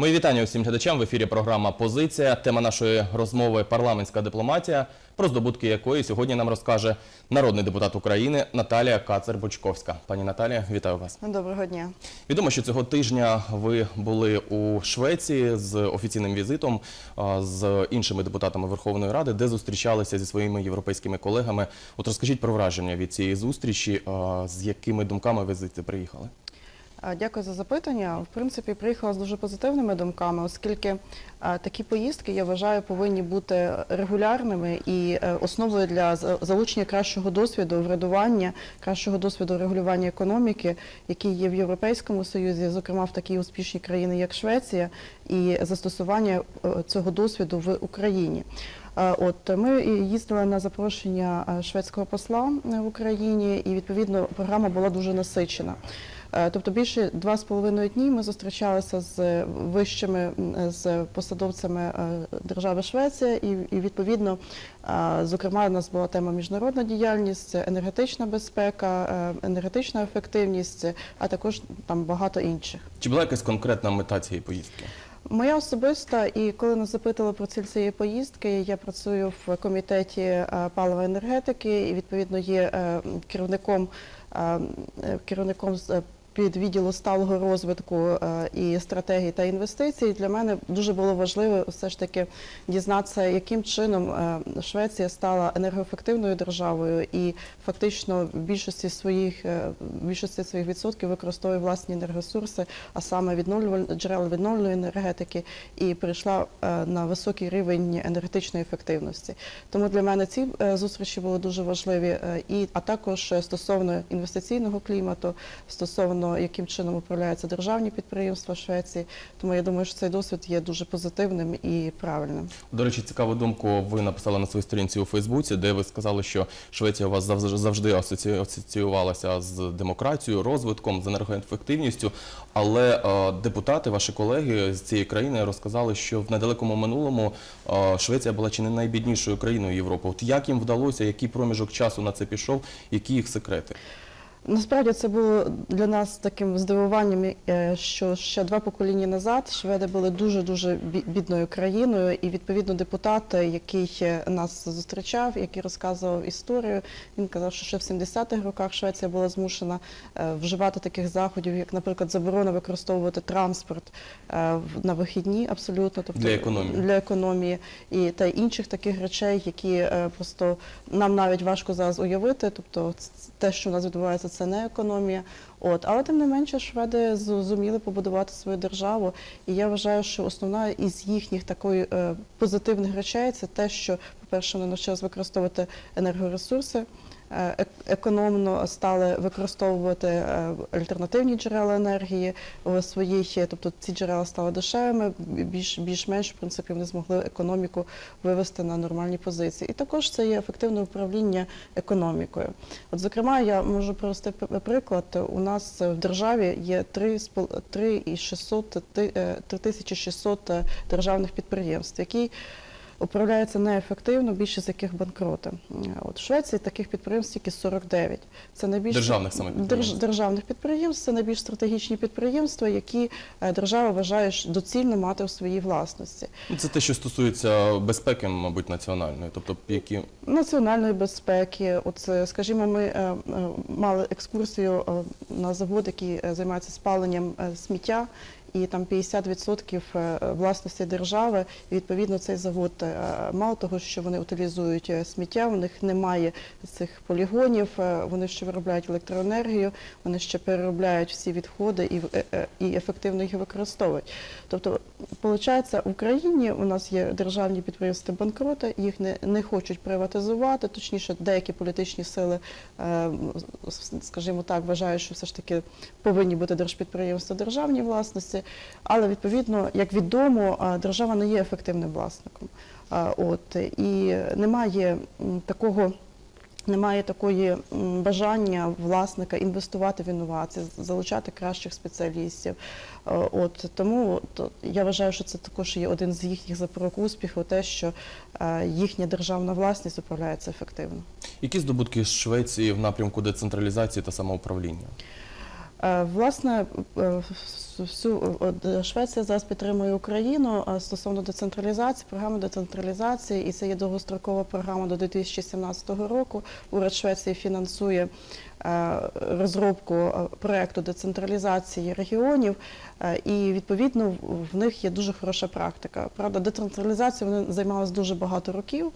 Мої вітання усім глядачам в ефірі. Програма Позиція. Тема нашої розмови парламентська дипломатія, про здобутки якої сьогодні нам розкаже народний депутат України Наталія Кацер-Бочковська. Пані Наталія, вітаю вас. Доброго дня. Відомо, що цього тижня ви були у Швеції з офіційним візитом з іншими депутатами Верховної Ради, де зустрічалися зі своїми європейськими колегами. От розкажіть про враження від цієї зустрічі, з якими думками ви звідти приїхали. Дякую за запитання. В принципі, приїхала з дуже позитивними думками, оскільки такі поїздки, я вважаю, повинні бути регулярними і е, основою для залучення кращого досвіду врядування, кращого досвіду регулювання економіки, який є в Європейському Союзі, зокрема в такій успішній країні, як Швеція, і застосування е, цього досвіду в Україні. От ми їздили на запрошення шведського посла е, в Україні, і відповідно програма була дуже насичена. Е, Тобто більше два з половиною дні ми зустрічалися з вищими з посадовцями е, держави Швеція, і, відповідно, е, зокрема, у нас була тема міжнародна діяльність, енергетична безпека, енергетична ефективність, а також там багато інших. Чи була якась конкретна мета цієї поїздки? Моя особиста, і коли нас запитали про ціль цієї поїздки, я працюю в комітеті палива енергетики і відповідно є керівником керівником з е, підвідділу сталого розвитку е, і стратегії та інвестицій. Для мене дуже було важливо все ж таки дізнатися, яким чином е, Швеція стала енергоефективною державою і фактично в більшості своїх е, в більшості своїх відсотків використовує власні енергоресурси, а саме відновлюваль- джерел відновлювальної енергетики, і перейшла е, на високий рівень енергетичної ефективності. Тому для мене ці зустрічі були дуже важливі, і а також стосовно інвестиційного клімату, стосовно яким чином управляються державні підприємства Швеції. Тому я думаю, що цей досвід є дуже позитивним і правильним. До речі, цікаву думку ви написали на своїй сторінці у Фейсбуці, де ви сказали, що Швеція у вас завжди завжди асоціювалася з демократією, розвитком, з енергоефективністю. Але е, депутати, ваші колеги з цієї країни розказали, що в недалекому минулому е, Швеція була чи не найбіднішою країною Європи. От як їм вдалося, який проміжок часу на це пішов, які їх секрети? Насправді це було для нас таким здивуванням, е, що ще два покоління назад шведи були дуже дуже бідною країною, і відповідно депутат, е, який е, нас зустрічав, який розказував історію, він казав, що ще в 70-х роках Швеція була змушена вживати таких заходів, як, наприклад, заборона використовувати транспорт на вихідні, абсолютно, тобто Для економії. для економії і та інших таких речей, які просто нам навіть важко зараз уявити. Тобто, те, що у нас відбувається, це не економія. От, але тим не менше, шведи зуміли побудувати свою державу. І я вважаю, що основна із їхніх такої е, позитивних речей це те, що, по-перше, вони навчилися використовувати енергоресурси. Е, ек- Економно стали використовувати е, альтернативні джерела енергії в своїй, тобто ці джерела стали дешевими, більш більш-менш в принципі вони змогли економіку вивести на нормальні позиції. І також це є ефективне управління економікою. От, зокрема, я можу привести приклад. У нас в державі є 3,600 ти- е, 3600 е, державних підприємств, які управляються неефективно, більшість з яких банкроти. Е, От в Швеції таких підприємств тільки 49. Це найбільш Державних саме Держ- підприємств. державних підприємств. Це найбільш стратегічні підприємства, які е, держава вважає доцільно мати в своїй власності. Ну, Це те, що стосується безпеки, мабуть, національної, тобто які Національної безпеки, от е, скажімо, ми мали екскурсію на завод, який займається спаленням сміття. І там 50% е, власності держави. І відповідно цей завод е, мало того, що вони утилізують е, сміття, у них немає цих полігонів, вони ще виробляють електроенергію, вони ще переробляють всі відходи і, і ефективно їх використовують. Тобто, виходить, в Україні у нас є державні підприємства банкроти, їх не, не хочуть приватизувати, точніше, деякі політичні сили, скажімо так, вважають, що все ж таки повинні бути держпідприємства державній власності, але відповідно, як відомо, держава не є ефективним власником. От і немає такого. Немає такої бажання власника інвестувати в інновації, залучати кращих спеціалістів. От тому то, я вважаю, що це також є один з їхніх запорук успіху, те, що їхня державна власність управляється ефективно. які здобутки Швеції в напрямку децентралізації та самоуправління? Е, Власне, е, всю Швеція зараз підтримує Україну е, стосовно децентралізації, програми децентралізації, і це є довгострокова програма до 2017 року. Уряд Швеції фінансує е, розробку е, проекту децентралізації регіонів, е, і відповідно в- них є дуже хороша практика. Правда, децентралізацією вони займалися дуже багато років.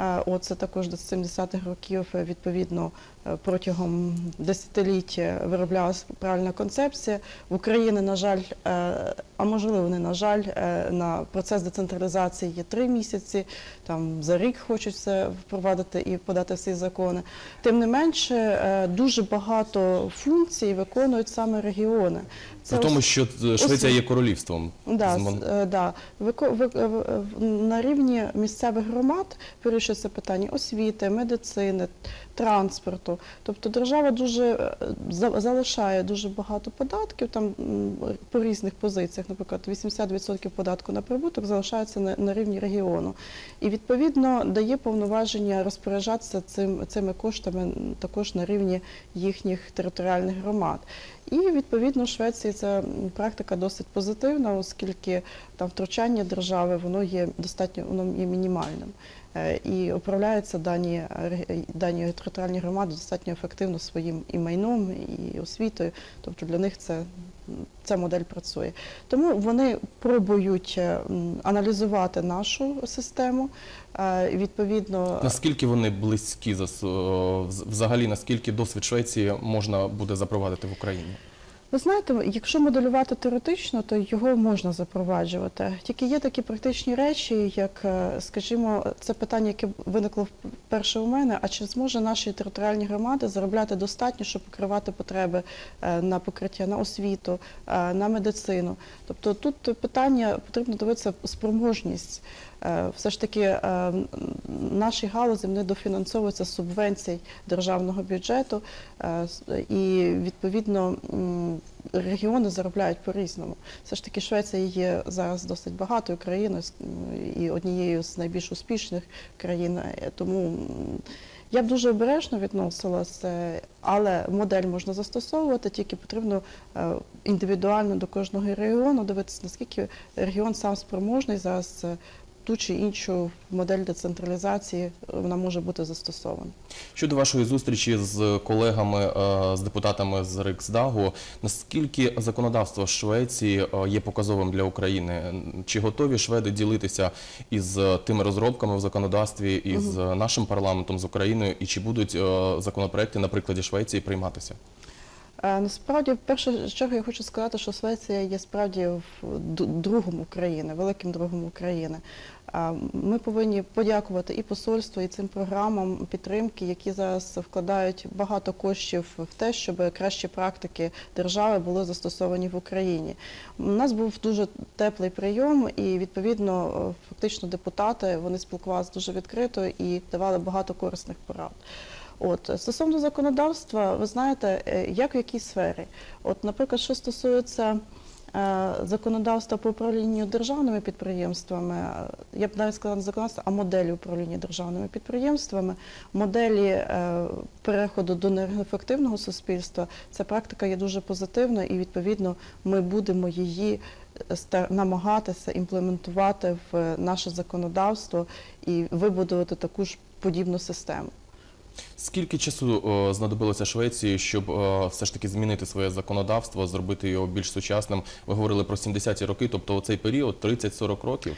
Е, От це також до 70-х років е, відповідно е, протягом десятиліть е, вироблялася правильна концепція. В Україні, на жаль, е, а можливо, не на жаль, е, на процес децентралізації є три місяці. Там за рік хочуть це впровадити і подати всі закони. Тим не менше, е, дуже багато функцій виконують саме регіони. При тому, що е, Швеція є королівством. Да, З мон- з- е, да. Вико- ви- е, в- е, в- на рівні місцевих громад вирішується питання освіти, медицини, транспорту. Тобто держава дуже е, за- залишає дуже багато податків там м, по різних позиціях. Наприклад, 80% податку на прибуток залишається на, на рівні регіону. І відповідно дає повноваження розпоряджатися цим, цими коштами також на рівні їхніх територіальних громад. І відповідно в Ця практика досить позитивна, оскільки там втручання держави воно є достатньо воно є мінімальним. Е, І управляються дані, е, дані територіальні громади достатньо ефективно своїм і майном, і освітою. Тобто для них це, ця модель працює. Тому вони пробують е, аналізувати нашу систему. е, Відповідно, Наскільки вони близькі взагалі, наскільки досвід Швеції можна буде запровадити в Україні? Ви знаєте, якщо моделювати теоретично, то його можна запроваджувати. Тільки є такі практичні речі, як, е, скажімо, це питання, яке виникло вперше у мене. А чи зможе наші територіальні громади заробляти достатньо, щоб покривати потреби е, на покриття на освіту, е, на медицину? Тобто тут питання потрібно дивитися спроможність. Е, Все ж таки е, наші галузі вони дофінансовуються з субвенцій державного бюджету, е, і відповідно регіони заробляють по-різному. Все ж таки Швеція є зараз досить багатою країною і однією з найбільш успішних країн. Тому я б дуже обережно відносилася, але модель можна застосовувати, тільки потрібно індивідуально до кожного регіону дивитися, наскільки регіон сам спроможний зараз ту чи іншу модель децентралізації е, вона може бути застосована. Щодо вашої зустрічі з колегами, е, з депутатами з Риксдагу, наскільки законодавство Швеції е, є показовим для України? Чи готові шведи ділитися із тими розробками в законодавстві із е, нашим парламентом з Україною, і чи будуть законопроекти на прикладі Швеції прийматися? Е, Насправді, в першу чергу, я хочу сказати, що Швеція є справді в другом України, великим другом України. Е, Ми повинні подякувати і посольству, і цим програмам підтримки, які зараз вкладають багато коштів в те, щоб кращі практики держави були застосовані в Україні. У нас був дуже теплий прийом, і відповідно, е, фактично, депутати вони спілкувалися дуже відкрито і давали багато корисних порад. От стосовно законодавства, ви знаєте, е, як в якій сфері? От, наприклад, що стосується е, законодавства по управлінню державними підприємствами, е, я б навіть сказала не законодавства, а моделі управління державними підприємствами, моделі переходу до енергоефективного суспільства, ця практика є дуже позитивна, і відповідно ми будемо її намагатися імплементувати в наше законодавство і вибудувати таку ж подібну систему. Скільки часу е, знадобилося Швеції, щоб е, все ж таки змінити своє законодавство, зробити його більш сучасним? Ви говорили про 70-ті роки, тобто цей період 30-40 років.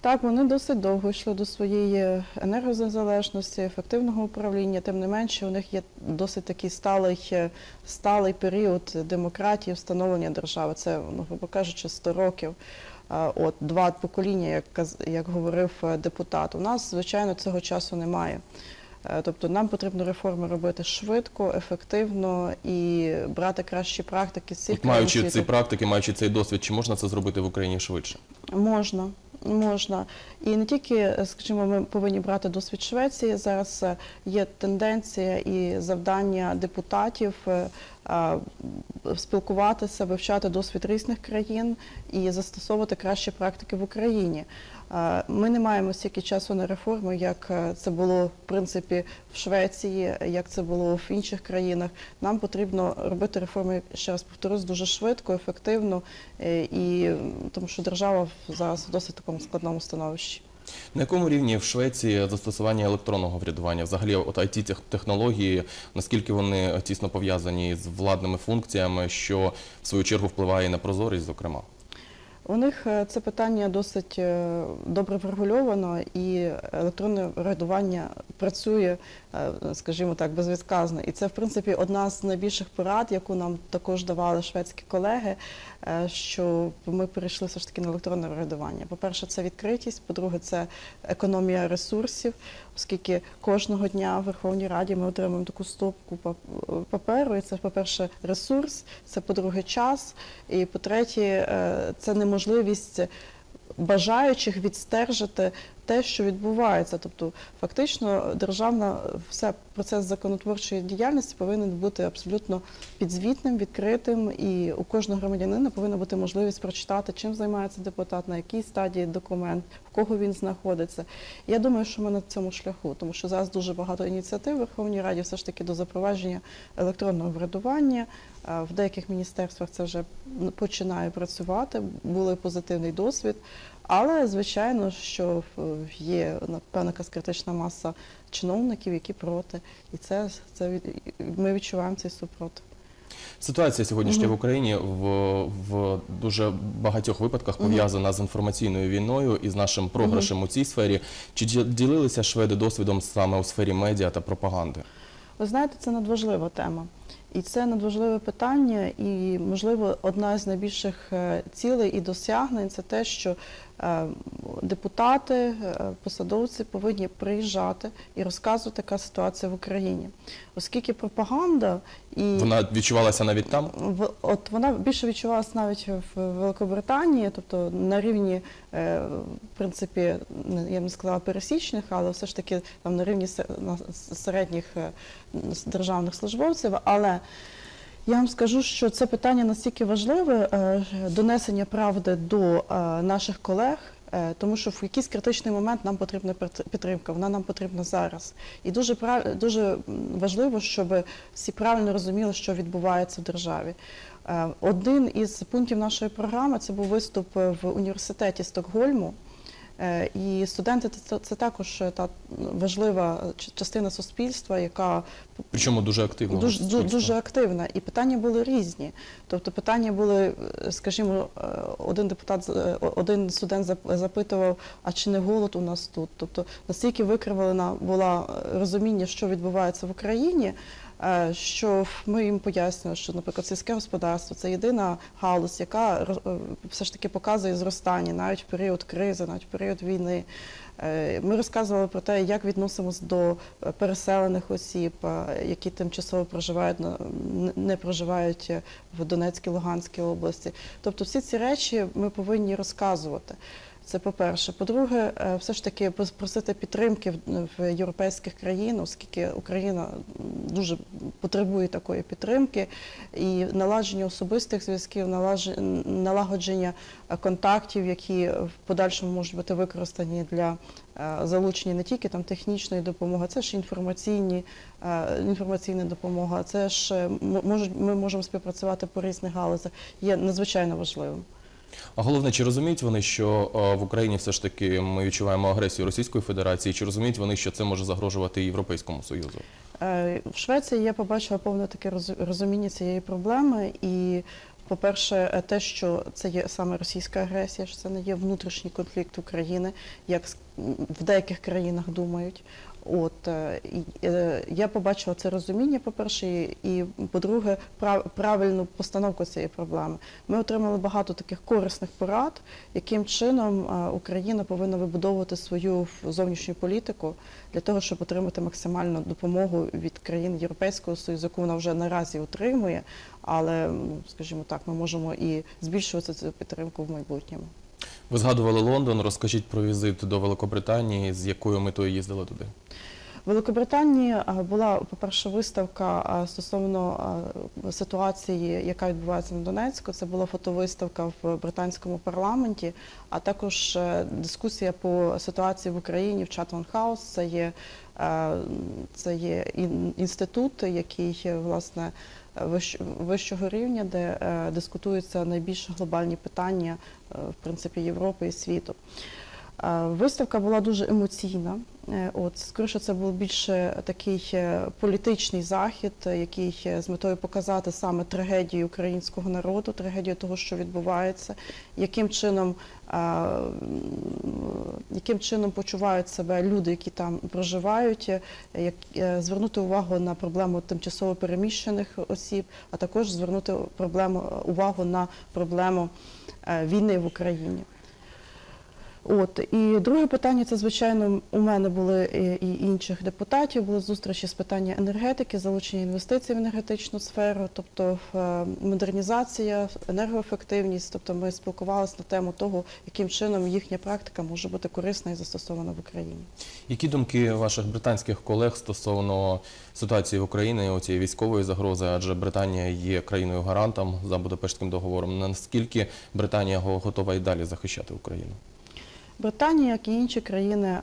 Так, вони досить довго йшли до своєї енергозалежності, ефективного управління. Тим не менше, у них є досить такий сталий, е, сталий період демократії, встановлення держави. Це, ну, грубо кажучи, 100 років. От два покоління, як як говорив депутат. У нас, звичайно, цього часу немає. Е, Тобто нам потрібно реформи робити швидко, ефективно і брати кращі практики з От маючи ці практики, маючи цей досвід, чи можна це зробити в Україні швидше? Можна, можна. І не тільки, скажімо, ми повинні брати досвід Швеції. Зараз е, є тенденція і завдання депутатів е, спілкуватися, вивчати досвід різних країн і застосовувати кращі практики в Україні. Ми не маємо стільки часу на реформи, як е, це було в принципі в Швеції, як це було в інших країнах. Нам потрібно робити реформи, ще раз повторюсь, дуже швидко, ефективно, е, і тому що держава зараз в досить такому складному становищі. На якому рівні в Швеції застосування електронного врядування? Взагалі, от it технології, наскільки вони тісно пов'язані з владними функціями, що в свою чергу впливає на прозорість, зокрема? У них е, це питання досить е, добре врегульовано, і електронне врядування працює, е, скажімо так, безвідказно. І це, в принципі, одна з найбільших порад, яку нам також давали шведські колеги, е, що ми перейшли все ж таки на електронне врядування. По-перше, це відкритість, по-друге, це економія ресурсів, оскільки кожного дня в Верховній Раді ми отримуємо таку стопку паперу. І це, по-перше, ресурс, це, по-друге, час, і по-третє, е, це неможливість бажаючих відстежити те, що відбувається. Тобто, фактично, державна все процес законотворчої діяльності повинен бути абсолютно підзвітним, відкритим, і у кожного громадянина повинна бути можливість прочитати, чим займається депутат, на якій стадії документ, в кого він знаходиться. Я думаю, що ми на цьому шляху, тому що зараз дуже багато ініціатив в Верховній Раді все ж таки до запровадження електронного врядування. В деяких міністерствах це вже починає працювати, був позитивний досвід. Але звичайно, що є якась критична маса чиновників, які проти, і це, це ми відчуваємо цей супротив. Ситуація сьогоднішня в Україні в, в дуже багатьох випадках пов'язана з інформаційною війною і з нашим програшем у цій сфері. Чи ділилися шведи досвідом саме у сфері медіа та пропаганди? Ви знаєте, це надважлива тема. І це надважливе питання, і, можливо, одна з найбільших е, цілей і досягнень це те, що депутати, е, посадовці повинні приїжджати і розказувати, яка ситуація в Україні. Оскільки пропаганда і Вона відчувалася навіть там? в- От вона більше відчувалася навіть в Великобританії, тобто на рівні, е, в принципі, я б не сказала пересічних, але все ж таки там на рівні се- середніх е, державних службовців. Але я вам скажу, що це питання настільки важливе е, донесення правди до е, наших колег. е, Тому що в якийсь критичний момент нам потрібна підтримка, вона нам потрібна зараз. І дуже дуже важливо, щоб всі правильно розуміли, що відбувається в державі. Один із пунктів нашої програми це був виступ в університеті Стокгольму. Е, І студенти це, це також е, та важлива частина суспільства, яка Причому дуже активно. дуже, дуже активна. І питання були різні. Тобто питання були, е, скажімо, е, один депутат, е, один студент зап- запитував, а чи не голод у нас тут? Тобто настільки викривлена була е, розуміння, що відбувається в Україні. Е, Що ми їм пояснюємо, що, наприклад, сільське господарство це єдина галузь, яка е, все ж таки показує зростання навіть в період кризи, навіть в період війни. Е, Ми розказували про те, як відносимось до переселених осіб, які тимчасово проживають не- проживають в Донецькій, Луганській області. Тобто, всі ці речі ми повинні розказувати. Це по-перше. По-друге, е, все ж таки просити підтримки в- європейських країн, оскільки Україна дуже потребує такої підтримки, і наладження особистих зв'язків, налагодження контактів, які в подальшому можуть бути використані для е, залучення не тільки там технічної допомоги, це ж інформаційні, е, інформаційна допомога, це ж ми можемо співпрацювати по різних галузях. Є надзвичайно важливим. А головне, чи розуміють вони, що е, в Україні все ж таки ми відчуваємо агресію Російської Федерації? Чи розуміють вони, що це може загрожувати Європейському Союзу? Е, В Швеції я побачила повне таке розуміння цієї проблеми. І, по-перше, е, те, що це є саме російська агресія, що це не є внутрішній конфлікт України, як в деяких країнах думають. От е, е, я побачила це розуміння, по-перше, і, по-друге, прав, правильну постановку цієї проблеми. Ми отримали багато таких корисних порад, яким чином е, Україна повинна вибудовувати свою зовнішню політику для того, щоб отримати максимальну допомогу від країн Європейського Союзу, яку вона вже наразі отримує. Але, скажімо так, ми можемо і збільшувати цю підтримку в майбутньому. Ви згадували Лондон. Розкажіть про візит до Великобританії, з якою метою їздили туди? В Великобританії була, по-перше, виставка стосовно ситуації, яка відбувається на Донецьку. Це була фотовиставка в британському парламенті, а також е, дискусія по ситуації в Україні в Chatham House. Це є, е, це є інститут, який е, власне вищого рівня, де е, дискутуються найбільш глобальні питання е, в принципі Європи і світу. Виставка була дуже емоційна. Е, От, скоріше, це був більше такий е, політичний захід, е, який з метою показати саме трагедію українського народу, трагедію того, що відбувається, яким чином, яким чином почувають себе люди, які там проживають, як, звернути увагу на проблему тимчасово переміщених осіб, а також звернути проблему, увагу на проблему війни в Україні. От і друге питання це звичайно у мене були і, інших депутатів. Були зустрічі з питання енергетики, залучення інвестицій в енергетичну сферу, тобто е, модернізація, енергоефективність. Тобто ми спілкувалися на тему того, яким чином їхня практика може бути корисна і застосована в Україні. Які думки ваших британських колег стосовно ситуації в Україні, оцієї військової загрози? Адже Британія є країною гарантом за Будапештським договором. Наскільки Британія го- готова і далі захищати Україну? Британія, як і інші країни,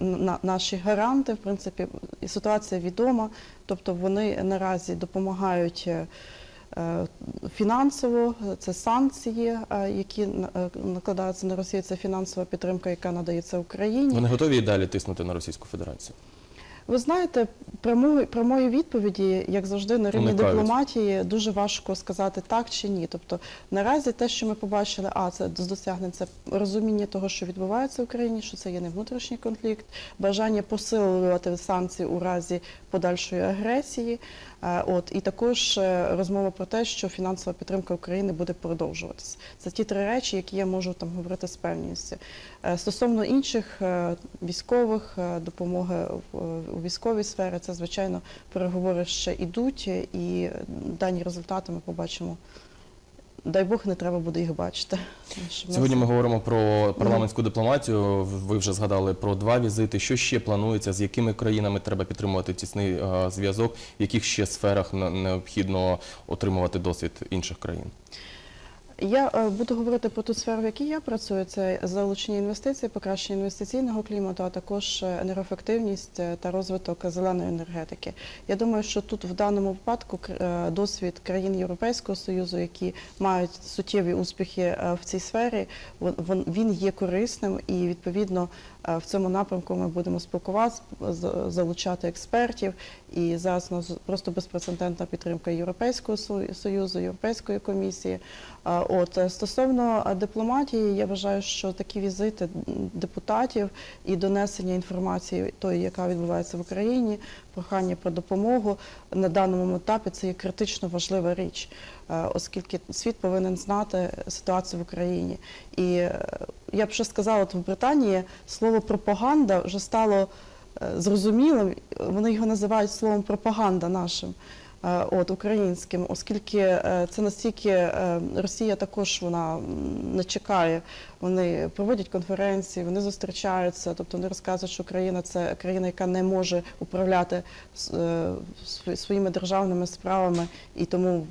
на- наші гаранти, в принципі, ситуація відома. Тобто вони наразі допомагають е, е, фінансово, це санкції, е, які е, накладаються на Росію, це фінансова підтримка, яка надається Україні. Вони готові і далі тиснути на Російську Федерацію? Ви знаєте, прямої, прямої відповіді, як завжди, на рівні Уникають. дипломатії дуже важко сказати так чи ні. Тобто наразі те, що ми побачили, а це досягнення це розуміння того, що відбувається в Україні, що це є не внутрішній конфлікт, бажання посилювати санкції у разі подальшої агресії. Е, От і також е, розмова про те, що фінансова підтримка України буде продовжуватися. Це ті три речі, які я можу там говорити з певністю. Е, Стосовно інших військових допомоги у військовій сфері, це звичайно переговори ще йдуть, і дані результати ми побачимо. Дай Бог, не треба буде їх бачити. Сьогодні ми говоримо про парламентську дипломатію. Ви вже згадали про два візити. Що ще планується? З якими країнами треба підтримувати тісний е, зв'язок? В яких ще сферах необхідно отримувати досвід інших країн? Я е, буду говорити про ту сферу, в якій я працюю. Це залучення інвестицій, покращення інвестиційного клімату, а також е, енергоефективність е, та розвиток зеленої енергетики. Я думаю, що тут в даному випадку досвід країн Європейського союзу, які мають суттєві успіхи в цій сфері, він є корисним і відповідно в цьому напрямку ми будемо спілкуватися, залучати експертів. І зараз у нас просто безпрецедентна підтримка Європейського Сою- союзу, Європейської комісії. От е, стосовно е, дипломатії, я вважаю, що такі візити депутатів і донесення інформації, тої, яка відбувається в Україні, прохання про допомогу на даному етапі це є критично важлива річ, е, оскільки світ повинен знати ситуацію в Україні. І е, я б ще сказала, в Британії слово пропаганда вже стало е, зрозумілим. Вони його називають словом пропаганда нашим. От українським, оскільки це настільки Росія також вона не чекає. Вони проводять конференції, вони зустрічаються, тобто вони розказують, що Україна це країна, яка не може управляти е, св- своїми державними справами і тому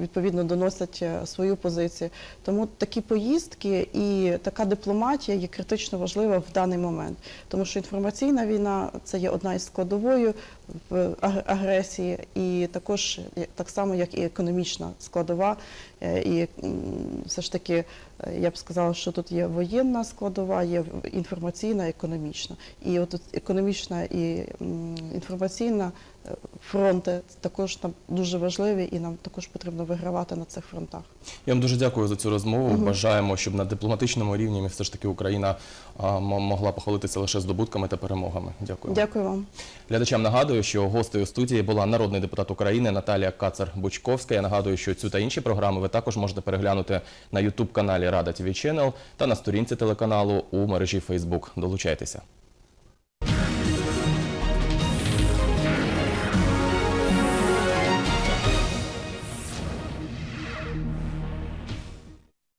відповідно доносять е, свою позицію. Тому такі поїздки і така дипломатія є критично важлива в даний момент, тому що інформаційна війна це є одна із складовою агресії, і також так само, як і економічна складова. Е, І все ж таки, я б сказала, що тут є воєнна складова, є інформаційна, економічна. І от економічна і інформаційна фронти також нам дуже важливі, і нам також потрібно вигравати на цих фронтах. Я вам дуже дякую за цю розмову. Мгм. Бажаємо, щоб на дипломатичному рівні все ж таки Україна а, могла похвалитися лише здобутками та перемогами. Дякую. Дякую вам. Глядачам нагадую, що гостею студії була народний депутат України Наталія Кацар-Бучковська. Я нагадую, що цю та інші програми ви також можете переглянути на youtube каналі Рада ТВ Channel та на сторінці телеканалу у мережі Facebook. Долучайтеся.